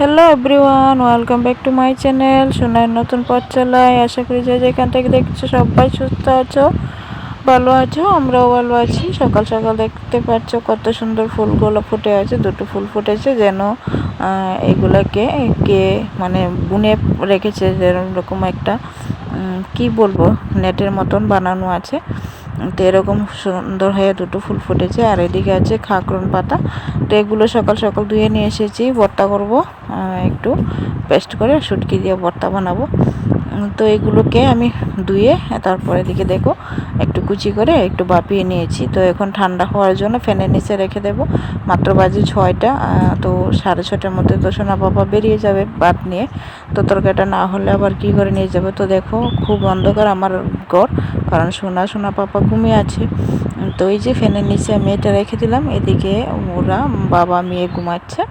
Hello everyone welcome back to my channel সোনার নতুন পথ চালাই আশা করি যে যেখান থেকে দেখছ সবাই সুস্থ আছো, ভালো আছো, আমরাও ভালো আছি। সকাল সকাল দেখতে পাচ্ছ কত সুন্দর ফুলগুলো ফুটে আছে, দুটো ফুল ফুটেছে যেন এগুলাকে কে মানে বুনে রেখেছে যেরকম একটা কি বলব, নেটের মতন বানানো আছে। তো এরকম সুন্দর হয়ে দুটো ফুল ফুটেছে। আর এদিকে আছে খাকরন পাতা। তো এগুলো সকাল সকাল ধুয়ে নিয়ে এসেছি। ভর্তা করব একটু পেস্ট করে, শুটকি দিয়ে ভর্তা বানাবো। তো এগুলোকে আমি ধুয়ে তারপরে এদিকে দেখো, একটু কুচি করে একটু বাপিয়ে নিয়েছি। তো এখন ঠান্ডা হওয়ার জন্য ফ্যানের নিচে রেখে দেবো। মাত্র বাজে ছয়টা তো সাড়ে ছটার মধ্যে তো সোনা বাবা বেরিয়ে যাবে বাপ নিয়ে। তো তরকারিটা না হলে আবার কি করে নিয়ে যাবে? তো দেখো, খুব অন্ধকার আমার ঘর, কারণ সোনা সোনা পাপা ঘুমিয়ে আছে। তো এই যে ফ্যানের নিচে আমি এটা রেখে দিলাম, এদিকে ওরা বাবা মেয়ে ঘুমাচ্ছে।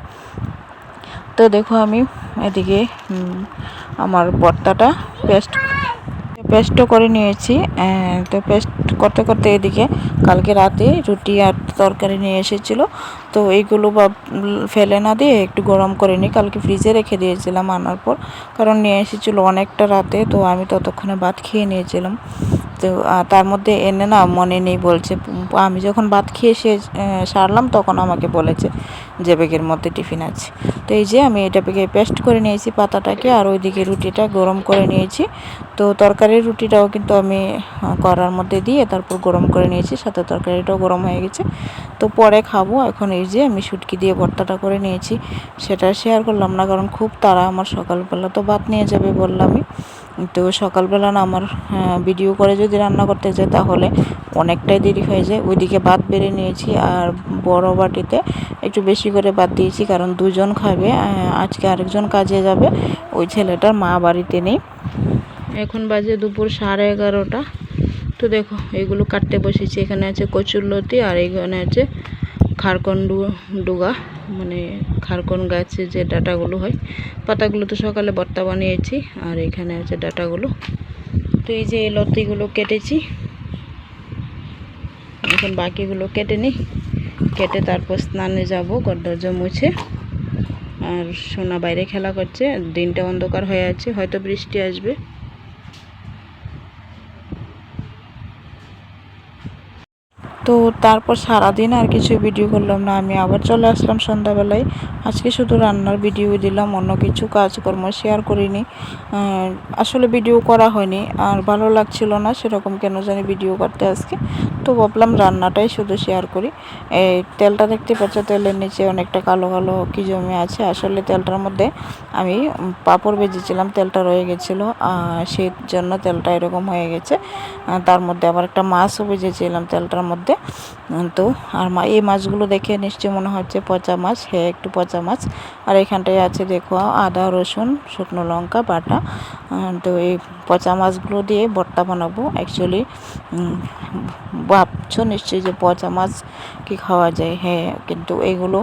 তো দেখো আমি এদিকে আমার ভর্তাটা পেস্ট পেস্টও করে নিয়েছি তো পেস্ট করতে করতে এদিকে কালকে রাতে রুটি আর তরকারি নিয়ে এসেছিল। তো এইগুলো বা ফেলে না দিয়ে একটু গরম করে নিই কালকে ফ্রিজে রেখে দিয়েছিলাম আনার পর, কারণ নিয়ে এসেছিল অনেকটা রাতে, তো আমি ততক্ষণে ভাত খেয়ে নিয়েছিলাম। তো তার মধ্যে এনে না মনে নেই বলছে আমি যখন ভাত খেয়ে সে সারলাম তখন আমাকে বলেছে যে ব্যাগের মধ্যে টিফিন আছে। তো এই যে আমি এটা ব্যাগে পেস্ট করে নিয়েছি পাতাটাকে আর ওইদিকে রুটিটা গরম করে নিয়েছি। তো তরকারির রুটিটাও কিন্তু আমি করার মধ্যে দিয়ে তারপর গরম করে নিয়েছি, সাথে তরকারিটাও গরম হয়ে গেছে। তো পরে খাব, এখন এই যে আমি শুটকি দিয়ে ভর্তাটা করে নিয়েছি, সেটা শেয়ার করলাম না, কারণ খুব তাড়া, আমার সকালবেলা তো ভাত নিয়ে যাবে বললামই। তো সকালবেলা না আমার ভিডিও করে যদি রান্না করতে যাই তাহলে অনেকটাই দেরি হয়ে যায়। ওইদিকে ভাত বেড়ে নিয়েছি আর বড় বাটিতে একটু বেশি করে ভাত দিয়েছি কারণ দুজন খাবে আজকে আরেকজন কাজে যাবে, ওই ছেলেটার মা বাড়িতে নেই। এখন বাজে দুপুর সাড়ে এগারোটা। তো দেখো, এগুলো কাটতে বসেছি। এখানে আছে কচুরলতি আর এখানে আছে খারকন্ডু ডুগা। মানে খারকন গাছে যে ডাটাগুলো হয়, পাতাগুলো তো সকালে ভর্তা বানিয়েছি, আর এখানে আছে ডাটাগুলো। তো এই যে লতিগুলো কেটেছি, এখন বাকিগুলো কেটে নিই। কেটে তারপর স্নানে যাব, গড্ডার্জ মুছে। আর সোনা বাইরে খেলা করছে, দিনটা অন্ধকার হয়ে আছে, হয়তো বৃষ্টি আসবে। তো তারপর সারাদিন আর কিছু ভিডিও করলাম না, আমি আবার চলে আসলাম সন্ধ্যাবেলায়। আজকে শুধু রান্নার ভিডিও দিলাম, অন্য কিছু কাজকর্ম শেয়ার করিনি। আসলে ভিডিও করা হয়নি, আর ভালো লাগছিল না, সেরকম কেন জানি ভিডিও করতে আজকে। তো ভাবলাম রান্নাটাই শুধু শেয়ার করি। এই তেলটা দেখতে পাচ্ছ, তেলের নিচে অনেকটা কালো কালো কি জমে আছে। আসলে তেলটার মধ্যে আমি পাঁপড় ভেজেছিলাম, তেলটা রয়ে গেছিল সেই জন্য তেলটা এরকম হয়ে গেছে। তার মধ্যে আবার একটা মাছও ভেজেছিলাম তেলটার মধ্যে। তো আর এই মাছগুলো দেখে নিশ্চয়ই মনে হচ্ছে পচা মাছ হ্যাঁ একটু পচা মাছ। আর এখানটায় আছে, দেখো, আদা, রসুন, শুকনো লঙ্কা, বাটা। তো এই পচা মাছগুলো দিয়ে ভর্তা বানাবো। অ্যাকচুয়ালি ভাবছ নিশ্চয়ই যে পচা মাছ কি খাওয়া যায়? হ্যাঁ কিন্তু এগুলো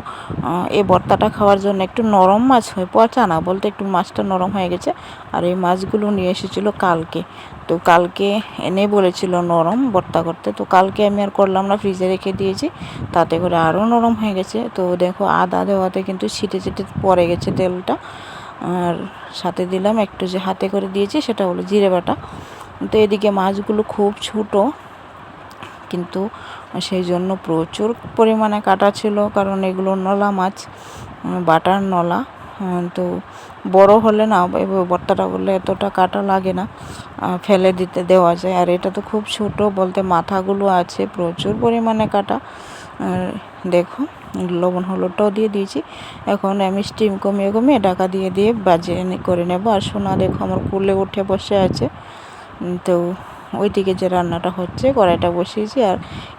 এই ভর্তাটা খাওয়ার জন্য একটু নরম মাছ হয়। পচা না, বলতে একটু মাছটা নরম হয়ে গেছে। আর এই মাছগুলো নিয়ে এসেছিল কালকে। তো কালকে এনে বলেছিল নরম ভর্তা করতে। তো কালকে আমি আর করলাম না, ফ্রিজে রেখে দিয়েছি। তাতে করে আরও নরম হয়ে গেছে। তো দেখো, আদা দেওয়াতে কিন্তু ছিটে ছিটে পড়ে গেছে তেলটা। আর সাথে দিলাম একটু যে হাতে করে দিয়েছি, সেটা হলো জিরে বাটা। তো এদিকে মাছগুলো খুব ছোটো, কিন্তু সেই জন্য প্রচুর পরিমাণে কাটা ছিল, কারণ এগুলো নলা মাছ বাটার নলা। তো বড় হলে না বর্তাটা বললে এতটা কাটা লাগে না ফেলে দিতে দেওয়া যায়। আর এটা তো খুব ছোট, বলতে মাথাগুলো আছে, প্রচুর পরিমাণে কাটা। আর দেখো লবণ, হলুদটাও দিয়ে দিয়েছি। এখন আমি স্টিম কমিয়ে কমিয়ে ঢাকা দিয়ে দিয়ে বাজে করে নেব। আর সোনা দেখো আমার কুলে উঠে বসে আছে। তো ওইদিকে যে রান্নাটা হচ্ছে, কড়াইটা বসিয়েছি। আর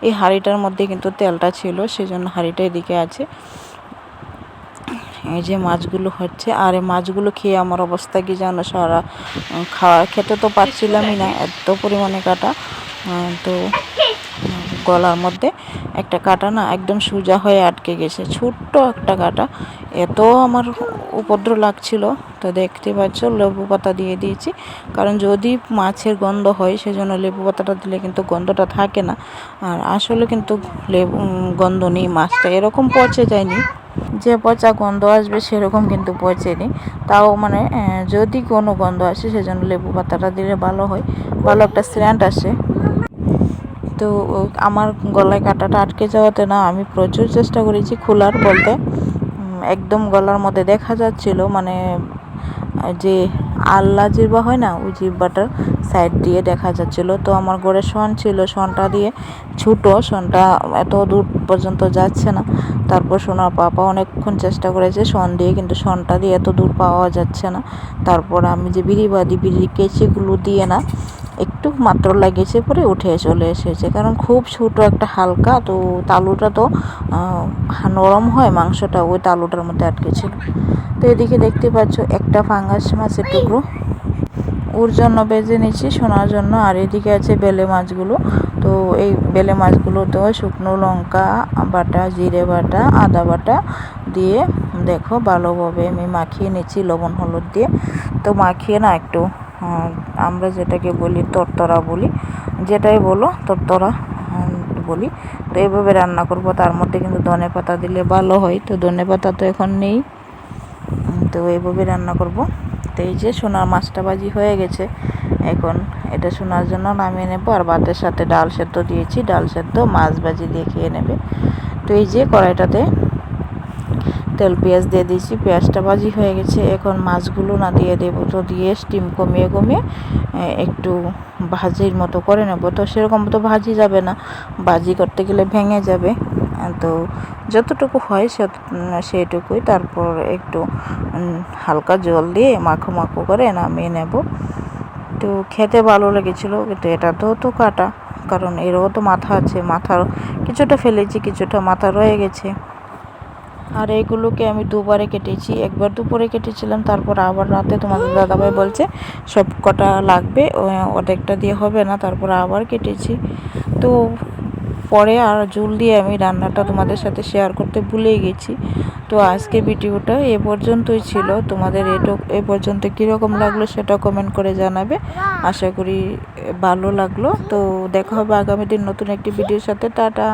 এই হাঁড়িটার মধ্যে কিন্তু তেলটা ছিল, সেজন্য হাঁড়িটা এদিকে আছে। এই যে মাছগুলো হচ্ছে, আর এই মাছগুলো খেয়ে আমার অবস্থা কি জানো সারা? খাওয়া খেতে তো পারছিলামই না, এত পরিমাণে কাটা। তো গলার মধ্যে একটা কাটা না একদম সোজা হয়ে আটকে গেছে। ছোট্ট একটা কাটা। এত আমার উপদ্র লাগছিল। তো দেখতে পাচ্ছ, লেবু পাতা দিয়ে দিয়েছি। কারণ যদি মাছের গন্ধ হয়, সেজন্য লেবু পাতাটা দিলে কিন্তু গন্ধটা থাকে না। আর আসলে কিন্তু লেবু, গন্ধ নেই, মাছটা এরকম পচে যায়নি। যে পচা গন্ধ আসবে, সেরকম কিন্তু পচেনি। তাও মানে যদি কোনো গন্ধ আসে, সেজন্য লেবু পাতাটা দিলে ভালো হয়। ভালো একটা স্ট্যান্ড আসে। তো আমার গলায় কাঁটাটা আটকে যাওয়াতে না আমি প্রচুর চেষ্টা করেছি খোলার বলতে। একদম গলার মধ্যে দেখা যাচ্ছিল মানে যে আল্লা জিরবা হয় না, ওই জিব্বাটার সাইড দিয়ে দেখা যাচ্ছিল। তো আমার ঘরে শন ছিল শনটা দিয়ে ছুটো শনটা এত দূর পর্যন্ত যাচ্ছে না। তারপর সোনার পাপা অনেকক্ষণ চেষ্টা করেছে শন দিয়ে, কিন্তু শনটা দিয়ে এত দূর পাওয়া যাচ্ছে না। তারপর আমি যে বিড়ি বাদি বিড়ি কেচিগুলো দিয়ে না একটু মাত্র লাগিয়েছে পরে উঠে চলে এসেছে। কারণ খুব ছোটো একটা হালকা, তো তালুটা তো নরম হয়, মাংসটা ওই তালুটার মধ্যে আটকে ছিল। তো এদিকে দেখতে পাচ্ছ, একটা ফাঙ্গাস মাছের টুকরো। ওর জন্য বেজে নিচ্ছি শোনার জন্য। আর এদিকে আছে বেলে মাছগুলো। তো এই বেলে মাছগুলোতেও শুকনো লঙ্কা, বাটা, জিরে বাটা, আদা বাটা দিয়ে, দেখো ভালোভাবে আমি মাখিয়ে নিচ্ছি, লবণ হলুদ দিয়ে। তো মাখিয়ে না একটু। আমরা যেটাকে বলি তরতরা বলি, যেটাই বলো তরতরা বলি। তো এইভাবে রান্না করব, তার মধ্যে কিন্তু ধনে পাতা দিলে ভালো হয়। তো ধনে পাতা তো এখন নেই। তো এইভাবে রান্না করব। তো এই যে সোনার মাছটা ভাজি হয়ে গেছে, এখন এটা শোনার জন্য নামিয়ে নেব। আর ভাতের সাথে ডাল সেদ্ধ দিয়েছি, ডাল সেদ্ধ মাছ ভাজি দিয়ে খেয়ে নেবে। তো এই যে কড়াইটাতে তেল, পেঁয়াজ দিয়ে দিয়েছি। পেঁয়াজটা ভাজি হয়ে গেছে। এখন মাছগুলো না দিয়ে দেবো, তো দিয়ে স্টিম কমিয়ে কমিয়ে একটু ভাজির মতো করে নেব। তো সেরকম তো ভাজি যাবে না। ভাজি করতে গেলে ভেঙে যাবে। তো যতটুকু হয় সে সেইটুকুই। তারপর একটু হালকা জল দিয়ে মাখো মাখো করে নামিয়ে নেব। তো খেতে ভালো লেগেছিলো, কিন্তু এটা তো তো কাটা। কারণ এরও তো মাথা আছে। মাথার কিছুটা ফেলেছি, কিছুটা মাথা রয়ে গেছে। আর এইগুলোকে আমি দুবারে কেটেছি। একবার দুপুরে কেটেছিলাম, তারপর আবার রাতে তোমাদের দাদাভাই বলছে, সব কটা লাগবে অর্ধেকটা দিয়ে হবে না, তারপর আবার কেটেছি। তো পরে আর জুল দিয়ে আমি রান্নাটা তোমাদের সাথে শেয়ার করতে ভুলেই গেছি। তো আজকে ভিডিওটা এ পর্যন্তই ছিল। তোমাদের এটো এ পর্যন্ত কীরকম লাগল সেটা কমেন্ট করে জানাবে। আশা করি ভালো লাগল। তো দেখা হবে আগামী দিন নতুন একটি ভিডিওর সাথে। টাটা।